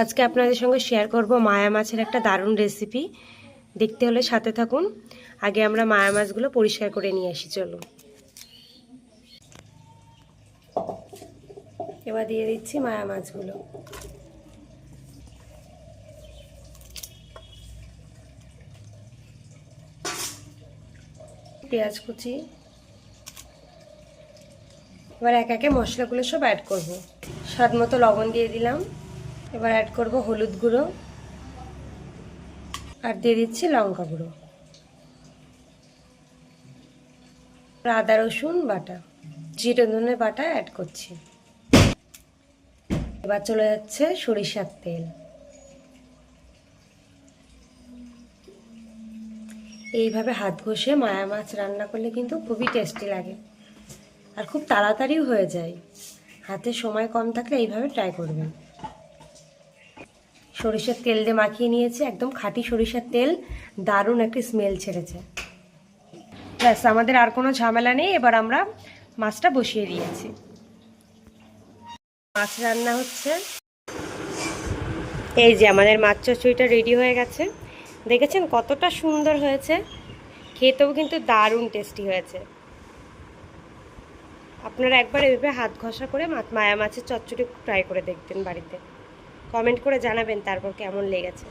আজকে আপনাদের সঙ্গে শেয়ার করব মায়া মাছের একটা দারুণ রেসিপি দেখতে হলে সাথে থাকুন। আগে আমরা মায়া মাছগুলো পরিষ্কার করে নিয়ে আসি চলো এবার দিয়ে দিচ্ছি মায়া মাছগুলো। পেঁয়াজ কুচি। এবার এক একে মশলাগুলো সব অ্যাড করব। স্বাদ মতো লবণ দিয়ে দিলাম। এবার অ্যাড করব হলুদ গুঁড়ো আর দিয়ে দিচ্ছি লঙ্কা গুঁড়ো। আদা, রসুন, বাটা। জিরে, ধনে বাটা অ্যাড করছি। এবার চলে যাচ্ছে সরিষার তেল। এইভাবে হাত ঘষে মায়া মাছ রান্না করলে কিন্তু খুবই টেস্টি লাগে। আর খুব তাড়াতাড়িও হয়ে যায়। হাতে সময় কম থাকলে এইভাবে ট্রাই করবেন। সরিষার তেল দিয়ে মাখিয়ে নিয়েছি, একদম খাঁটি সরিষার তেল, দারুণ একটি স্মেল ছেড়েছে। ব্যাস, আমাদের আর কোনো ঝামেলা নেই, এবার আমরা মাছটা বসিয়ে দিয়েছি। মাছ রান্না হচ্ছে। এই যে আমাদের মাছ চচড়িটা রেডি হয়ে গেছে। দেখেছেন কতটা সুন্দর হয়েছে? খেতেও কিন্তু দারুণ টেস্টি হয়েছে। আপনারা একবার এভাবে হাত ঘষা করে মায়া মাছের চচ্চড়ি ট্রাই করে দেখবেন বাড়িতে। কমেন্ট করে জানাবেন তারপর কেমন লেগেছে।